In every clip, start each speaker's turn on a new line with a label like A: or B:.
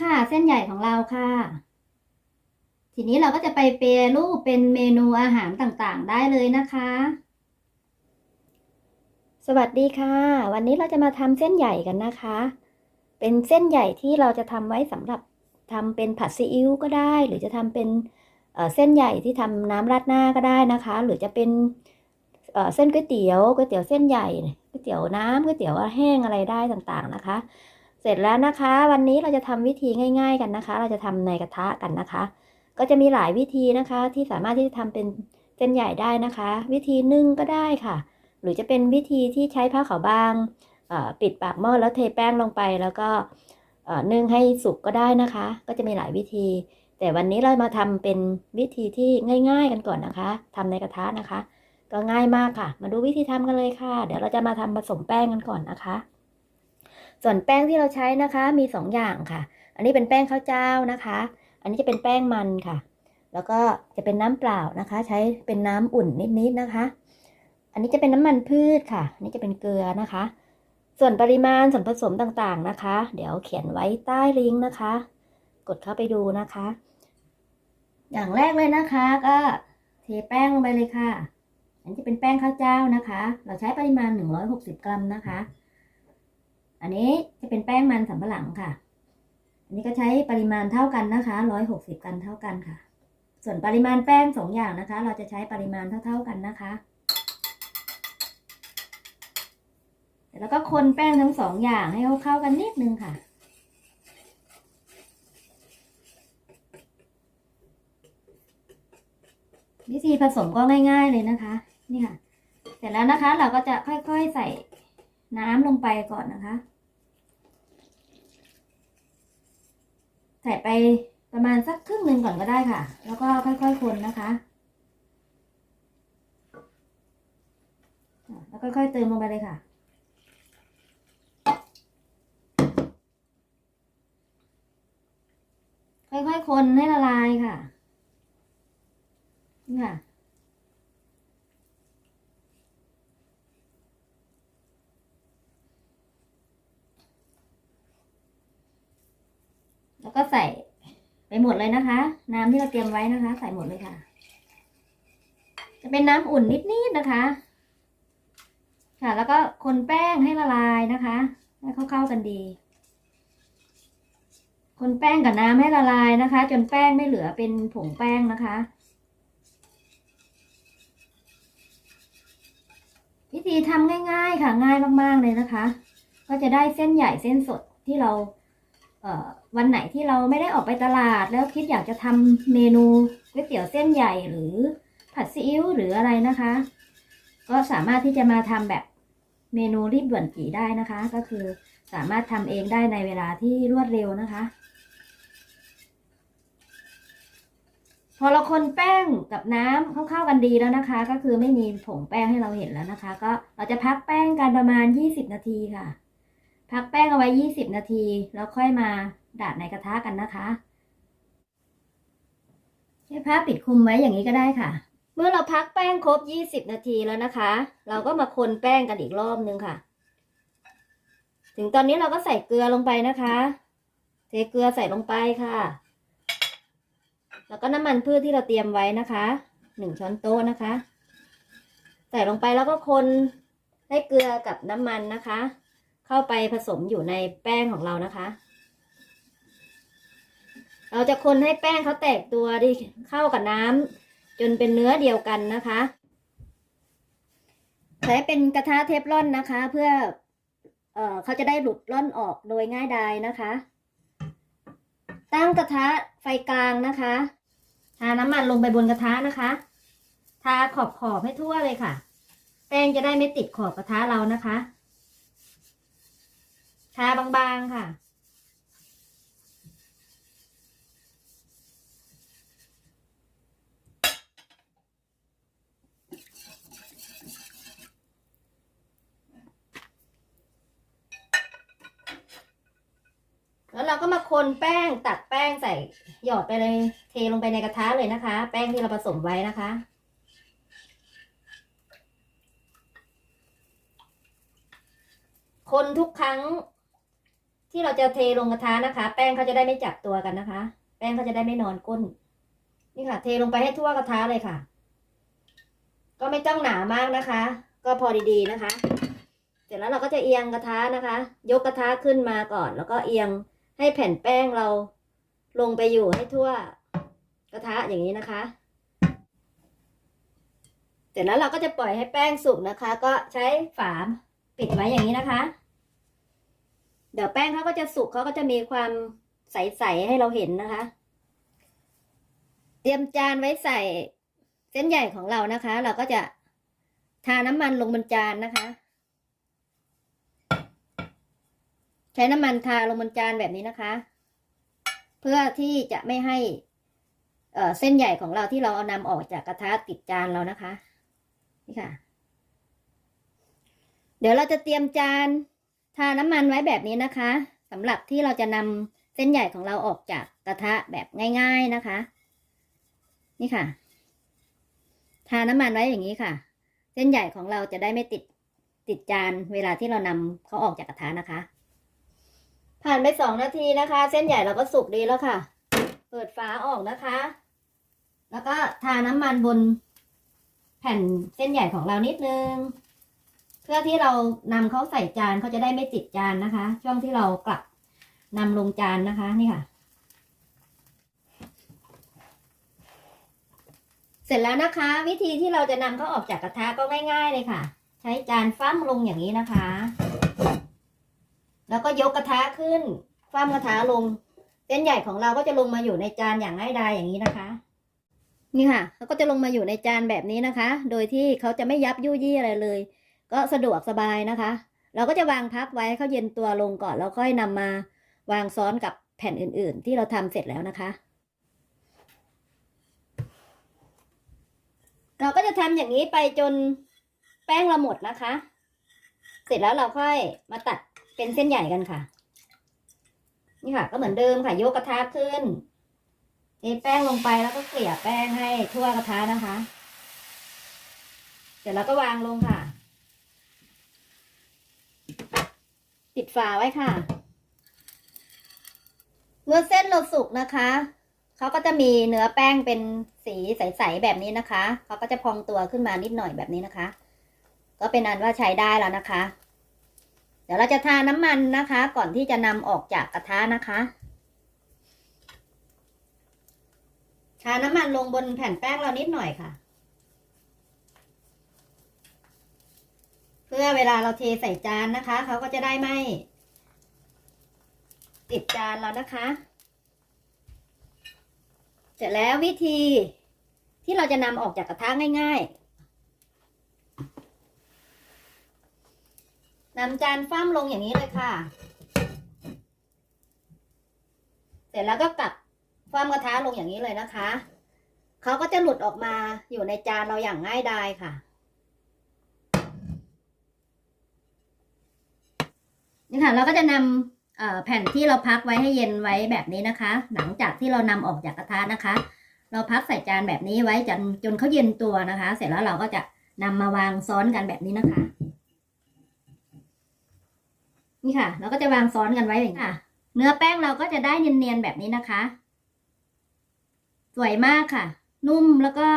A: ค่ะ เส้นใหญ่ของเราค่ะ ทีนี้เราก็จะไปเปรรูปเป็นเมนูอาหารต่างๆ ได้เลยนะคะ สวัสดีค่ะ วันนี้เราจะมาทำเส้นใหญ่กันนะคะ เป็นเส้นใหญ่ที่เราจะทำไว้สำหรับทำเป็นผัดซีอิ๊วก็ได้ หรือจะทำเป็นเส้นใหญ่ที่ทำน้ำราดหน้าก็ได้นะคะ หรือจะเป็นเอ่อเส้นก๋วยเตี๋ยวก๋วยเตี๋ยวเส้นใหญ่ก๋วยเตี๋ยวน้ำก๋วยเตี๋ยวแห้งอะไรได้ต่างๆนะคะ เสร็จแล้วนะคะ วันนี้เราจะทำวิธีง่าย ๆกันนะคะ เราจะทำในกระทะกันนะคะ ก็จะมีหลายวิธีนะคะ ที่สามารถที่จะทำเป็นเส้นใหญ่ได้นะคะ วิธีนึ่งก็ได้ค่ะ หรือจะเป็นวิธีที่ใช้ผ้าขาวบางปิดปากหม้อแล้วเทแป้งลงไปแล้วก็นึ่งให้สุกก็ได้นะคะ ก็จะมีหลายวิธี แต่วันนี้เรามาทำเป็นวิธีที่ง่าย ๆ กันก่อนนะคะทำในกระทะนะคะ ก็ง่ายมากค่ะ มาดูวิธีทำกันเลยค่ะ เดี๋ยวเราจะมาทำผสมแป้งกันก่อนนะคะ ส่วนแป้งที่เราใช้นะคะมีสองอย่างค่ะ อันนี้เป็นแป้งข้าวเจ้านะคะ อันนี้จะเป็นแป้งมันค่ะ แล้วก็จะเป็นน้ำเปล่านะคะ ใช้เป็นน้ำอุ่นนิดๆนะคะ อันนี้จะเป็นน้ำมันพืชค่ะ อันนี้จะเป็นเกลือนะคะ ส่วนปริมาณส่วนผสมต่างๆนะคะ เดี๋ยวเขียนไว้ใต้ลิงก์นะคะ กดเข้าไปดูนะคะ อย่างแรกเลยนะคะก็เทแป้งลงไปเลยค่ะ อันนี้จะเป็นแป้งข้าวเจ้านะคะ เราใช้ปริมาณ 160 กรัมนะคะ อันนี้จะเป็นแป้งมันสำปะหลังค่ะ อันนี้ก็ใช้ปริมาณเท่ากันนะคะ160กรัมเท่ากันค่ะ ส่วนปริมาณแป้งสองอย่างนะคะ เราจะใช้ปริมาณเท่าๆกันนะคะแล้วก็คนแป้งทั้งสองอย่างให้เขาเข้ากันนิดนึงค่ะ วิธีผสมก็ง่าย ๆเลยนะคะ นี่ค่ะ เสร็จแล้วนะคะ เราก็จะค่อยๆใส่น้ำลงไปก่อนนะคะ ใส่ไปประมาณสักครึ่งหนึ่งก่อนก็ได้ค่ะ แล้วก็ค่อยๆคนนะคะแล้วค่อยๆเติมลงไปเลยค่ะ ค่อยๆคนให้ละลายค่ะ นี่ค่ะ แล้วก็ใส่ไปหมดเลยนะคะ น้ำที่เราเตรียมไว้นะคะ ใส่หมดเลยค่ะ จะเป็นน้ำอุ่นนิดๆนะคะ ค่ะ แล้วก็คนแป้งให้ละลายนะคะให้เข้าๆกันดี คนแป้งกับน้ำให้ละลายนะคะ จนแป้งไม่เหลือเป็นผงแป้งนะคะวิธีทำง่ายๆค่ะง่ายมากๆเลยนะคะ ก็จะได้เส้นใหญ่เส้นสดที่เรา วันไหนที่เราไม่ได้ออกไปตลาด แล้วคิดอยากจะทำเมนูก๋วยเตี๋ยวเส้นใหญ่หรือผัดซีอิ๊วหรืออะไรนะคะ ก็สามารถที่จะมาทำแบบเมนูรีบด่วนจีได้นะคะ ก็คือสามารถทำเองได้ในเวลาที่รวดเร็วนะคะ พอเราคนแป้งกับน้ำเข้าๆกันดีแล้วนะคะ ก็คือไม่มีผงแป้งให้เราเห็นแล้วนะคะ ก็เราจะพักแป้งกันประมาณ 20 นาทีค่ะ พักแป้งเอาไว้ 20 นาที แล้วค่อยมาดาดในกระทะกันนะคะใช้ผ้าปิดคลุมไว้อย่างนี้ก็ได้ค่ะ เมื่อเราพักแป้งครบ 20 นาทีแล้วนะคะ เราก็มาคนแป้งกันอีกรอบนึงค่ะ ถึงตอนนี้เราก็ใส่เกลือลงไปนะคะ เทเกลือใส่ลงไปค่ะ แล้วก็น้ำมันพืชที่เราเตรียมไว้นะคะหนึ่งช้อนโต๊ะนะคะ ใส่ลงไปแล้วก็คนให้เกลือกับน้ำมันนะคะ เข้าไปผสมอยู่ในแป้งของเรานะคะ เราจะคนให้แป้งเขาแตกตัวดีเข้ากับน้ำจนเป็นเนื้อเดียวกันนะคะใช้เป็นกระทะเทฟลอนนะคะ เพื่อเออเขาจะได้หลุดล่อนออกโดยง่ายดายนะคะ ตั้งกระทะไฟกลางนะคะทาน้ำมันลงไปบนกระทะนะคะ ทาขอบขอบให้ทั่วเลยค่ะ แป้งจะได้ไม่ติดขอบกระทะเรานะคะ ทาบางๆค่ะ แล้วเราก็มาคนแป้งตักแป้งใส่หยอดไปเลยเทลงไปในกระทะเลยนะคะ แป้งที่เราผสมไว้นะคะคนทุกครั้ง ที่เราจะเทลงกระทะนะคะ แป้งเขาจะได้ไม่จับตัวกันนะคะ แป้งเขาจะได้ไม่นอนก้น นี่ค่ะ เทลงไปให้ทั่วกระทะเลยค่ะ ก็ไม่ต้องหนามากนะคะ ก็พอดีๆนะคะ เสร็จแล้วเราก็จะเอียงกระทะนะคะ ยกกระทะขึ้นมาก่อน แล้วก็เอียงให้แผ่นแป้งเราลงไปอยู่ให้ทั่วกระทะอย่างนี้นะคะ เสร็จแล้วเราก็จะปล่อยให้แป้งสุกนะคะ ก็ใช้ฝาปิดไว้อย่างนี้นะคะ เดี๋ยวแป้งเขาก็จะสุกเขาก็จะมีความใสๆให้เราเห็นนะคะ เตรียมจานไว้ใส่เส้นใหญ่ของเรานะคะ เราก็จะทาน้ำมันลงบนจานนะคะ ใช้น้ำมันทาลงบนจานแบบนี้นะคะ เพื่อที่จะไม่ให้เส้นใหญ่ของเราที่เราเอานำออกจากกระทะติดจานเรานะคะ นี่ค่ะ เดี๋ยวเราจะเตรียมจาน ทาน้ำมันไว้แบบนี้นะคะสำหรับที่เราจะนำเส้นใหญ่ของเราออกจากกระทะแบบง่าย ๆนะคะ นี่ค่ะ ทาน้ำมันไว้อย่างนี้ค่ะ เส้นใหญ่ของเราจะได้ไม่ติดติดจานเวลาที่เรานำเขาออกจากกระทะนะคะ ผ่านไปสองนาทีนะคะ เส้นใหญ่เราก็สุกดีแล้วค่ะ เปิดฝาออกนะคะ แล้วก็ทาน้ำมันบนแผ่นเส้นใหญ่ของเรานิดนึง เพื่อที่เรานำเขาใส่จานเขาจะได้ไม่ติดจานนะคะ ช่วงที่เรากลับนำลงจานนะคะนี่ค่ะ เสร็จแล้วนะคะ วิธีที่เราจะนำเขาออกจากกระทะก็ง่าย ๆเลยค่ะ ใช้จานฟั่มลงอย่างนี้นะคะ แล้วก็ยกกระทะขึ้นฟั่มกระทะลงเส้นใหญ่ของเราก็จะลงมาอยู่ในจานอย่างง่ายดายอย่างนี้นะคะนี่ค่ะเขาก็จะลงมาอยู่ในจานแบบนี้นะคะ โดยที่เขาจะไม่ยับยุ่ยี่อะไรเลย ก็สะดวกสบายนะคะ เราก็จะวางพักไว้เขาเย็นตัวลงก่อนแล้วค่อยนำมาวางซ้อนกับแผ่นอื่น ๆ ที่เราทำเสร็จแล้วนะคะ เราก็จะทำอย่างนี้ไปจนแป้งเราหมดนะคะ เสร็จแล้วเราค่อยมาตัดเป็นเส้นใหญ่กันค่ะ นี่ค่ะ ก็เหมือนเดิมค่ะยกกระทะขึ้นเทแป้งลงไปแล้วก็เกลี่ยแป้งให้ทั่วกระทะนะคะเสร็จแล้วก็วางลงค่ะ ปิดฝาไว้ค่ะเมื่อเส้นเราสุกนะคะเขาก็จะมีเนื้อแป้งเป็นสีใสๆแบบนี้นะคะเขาก็จะพองตัวขึ้นมานิดหน่อยแบบนี้นะคะ ก็เป็นอันว่าใช้ได้แล้วนะคะ เดี๋ยวเราจะทาน้ำมันนะคะ ก่อนที่จะนำออกจากกระทะนะคะทาน้ำมันลงบนแผ่นแป้งเรานิดหน่อยค่ะ เพื่อเวลาเราเทใส่จานนะคะ เขาก็จะได้ไม่ ติดจานเรานะคะ เสร็จแล้ววิธีที่เราจะนำออกจากกระทะง่ายๆนำจานฟ้ามลงอย่างนี้เลยค่ะ เสร็จแล้วก็กลับฟ้ามกระทะลงอย่างนี้เลยนะคะ เขาก็จะหลุดออกมาอยู่ในจานเราอย่างง่ายดายค่ะ นี่ค่ะเราก็จะนำแผ่นที่เราพักไว้ให้เย็นไว้แบบนี้นะคะ หลังจากที่เรานำออกจากกระทะนะคะ เราพักใส่จานแบบนี้ไว้จนจนเขาเย็นตัวนะคะ เสร็จแล้วเราก็จะนำมาวางซ้อนกันแบบนี้นะคะ นี่ค่ะ เราก็จะวางซ้อนกันไว้อย่างนี้ค่ะ เนื้อแป้งเราก็จะได้เนียนๆแบบนี้นะคะ สวยมากค่ะ นุ่มแล้วก็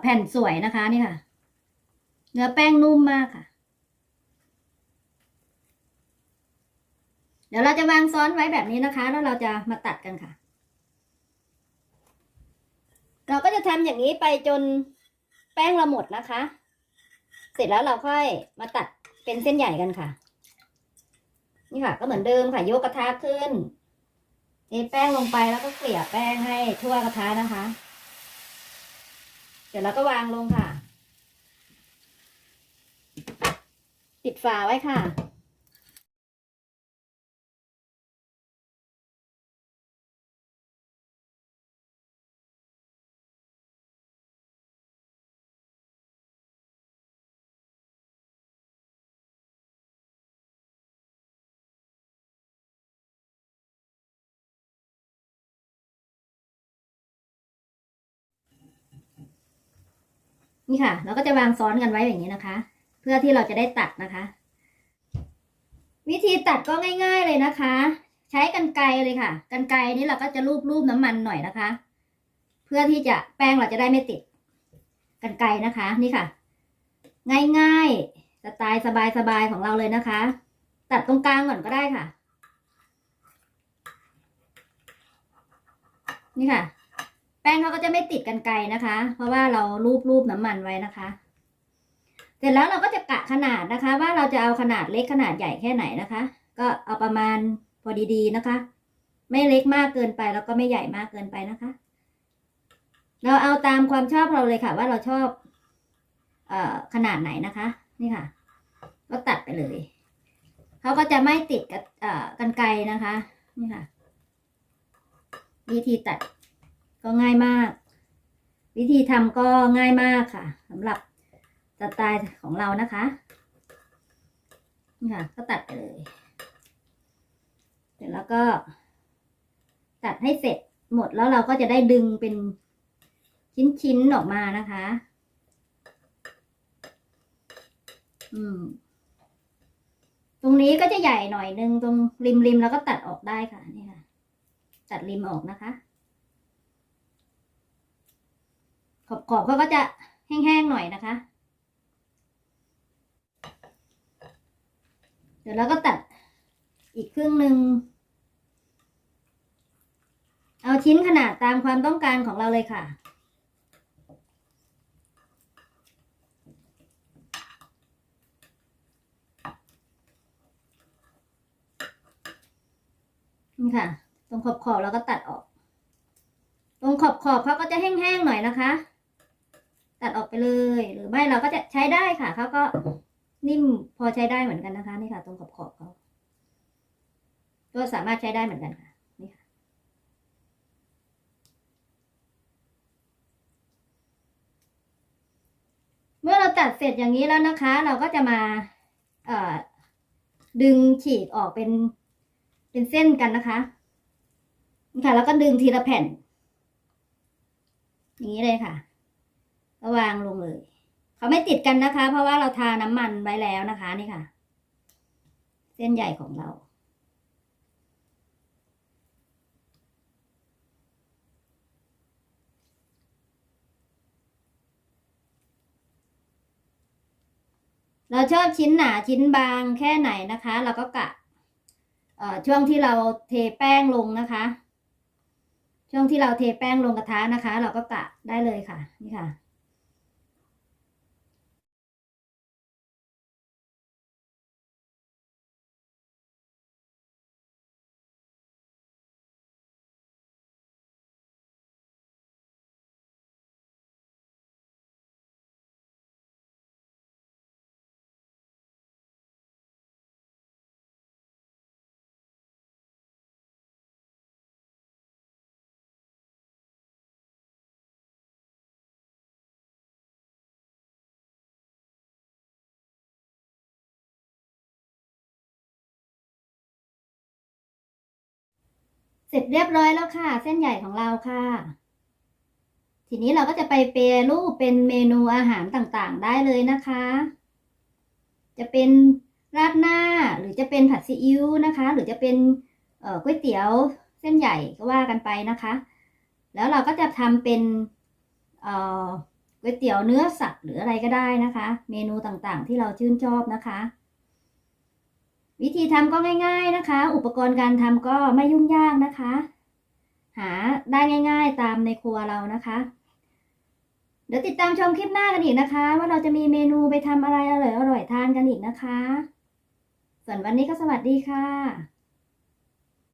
A: แผ่นสวยนะคะนี่ค่ะ เนื้อแป้งนุ่มมากค่ะ เดี๋ยวเราจะวางซ้อนไว้แบบนี้นะคะ แล้วเราจะมาตัดกันค่ะ เราก็จะทำอย่างนี้ไปจนแป้งเราหมดนะคะ เสร็จแล้วเราค่อยมาตัดเป็นเส้นใหญ่กันค่ะ นี่ค่ะ ก็เหมือนเดิมค่ะยกกระทะขึ้นเทแป้งลงไปแล้วก็เกลี่ยแป้งให้ทั่วกระทะนะคะ เดี๋ยวเราก็วางลงค่ะ ปิดฝาไว้ค่ะ นี่ค่ะ เราก็จะวางซ้อนกันไว้อย่างนี้นะคะ เพื่อที่เราจะได้ตัดนะคะ วิธีตัดก็ง่าย ๆเลยนะคะ ใช้กันไกรเลยค่ะกันไกรนี้เราก็จะลูบๆน้ำมันหน่อยนะคะ เพื่อที่จะแป้งเราจะได้ไม่ติดกันไกรนะคะนี่ค่ะ ง่ายๆสไตล์สบายๆของเราเลยนะคะ ตัดตรงกลางก่อนก็ได้ค่ะ นี่ค่ะ ป้งเขาก็จะไม่ติดกันไกรนะคะ เพราะว่าเราลูบๆน้ำมันไว้นะคะ เสร็จแล้วเราก็จะกะขนาดนะคะ ว่าเราจะเอาขนาดเล็กขนาดใหญ่แค่ไหนนะคะ ก็เอาประมาณพอดีๆนะคะ ไม่เล็กมากเกินไปแล้วก็ไม่ใหญ่มากเกินไปนะคะ เราเอาตามความชอบเราเลยค่ะ ว่าเราชอบเอ่อขนาดไหนนะคะ นี่ค่ะ ก็ตัดไปเลยเขาก็จะไม่ติดกับเอ่อกันไกรนะคะ นี่ค่ะ วิธีตัด ก็ง่ายมาก วิธีทำก็ง่ายมากค่ะสำหรับสไตล์ของเรานะคะนี่ค่ะ ก็ตัดไปเลยเสร็จแล้วก็ ตัดให้เสร็จหมดแล้วเราก็จะได้ดึงเป็นชิ้นๆออกมานะคะ อืมตรงนี้ก็จะใหญ่หน่อยนึงตรงริมริมๆแล้วก็ตัดออกได้ค่ะนี่ค่ะ ตัดริมออกนะคะ ขอบขอบเขาก็จะแห้งๆหน่อยนะคะ เดี๋ยวเราก็ตัดอีกครึ่งหนึ่ง เอาชิ้นขนาดตามความต้องการของเราเลยค่ะนี่ค่ะ ตรงขอบขอบเราก็ตัดออก ตรงขอบขอบเขาก็จะแห้งๆหน่อยนะคะ ตัดออกไปเลย หรือไม่เราก็จะใช้ได้ค่ะเขาก็นิ่มพอใช้ได้เหมือนกันนะคะนี่ค่ะ ตรงขอบขอบเขาก็สามารถใช้ได้เหมือนกันค่ะนี่ค่ะ เมื่อเราตัดเสร็จอย่างนี้แล้วนะคะ เราก็จะมาดึงฉีกออกเป็นเป็นเส้นกันนะคะนี่ค่ะแล้วก็ดึงทีละแผ่น อย่างนี้เลยค่ะ ระวางลงเลย เขาไม่ติดกันนะคะ เพราะว่าเราทาน้ำมันไว้แล้วนะคะนี่ค่ะ เส้นใหญ่ของเรา เราชอบชิ้นหนาชิ้นบางแค่ไหนนะคะ เราก็กะช่วงที่เราเทแป้งลงนะคะ ช่วงที่เราเทแป้งลงกระทะนะคะ เราก็กะได้เลยค่ะ นี่ค่ะ เสร็จเรียบร้อยแล้วค่ะ เส้นใหญ่ของเราค่ะ ทีนี้เราก็จะไปเปรรูปเป็นเมนูอาหารต่างๆ ได้เลยนะคะ จะเป็นราดหน้าหรือจะเป็นผัดซีอิ๊วนะคะ หรือจะเป็นก๋วยเตี๋ยวเส้นใหญ่ก็ว่ากันไปนะคะ แล้วเราก็จะทำเป็นก๋วยเตี๋ยวเนื้อสัตว์หรืออะไรก็ได้นะคะ เมนูต่างๆ ที่เราชื่นชอบนะคะ วิธีทำก็ง่าย ๆนะคะ อุปกรณ์การทำก็ไม่ยุ่งยากนะคะ หาได้ง่าย ๆตามในครัวเรานะคะ เดี๋ยวติดตามชมคลิปหน้ากันอีกนะคะ ว่าเราจะมีเมนูไปทำอะไรอร่อยๆทานกันอีกนะคะ ส่วนวันนี้ก็สวัสดีค่ะ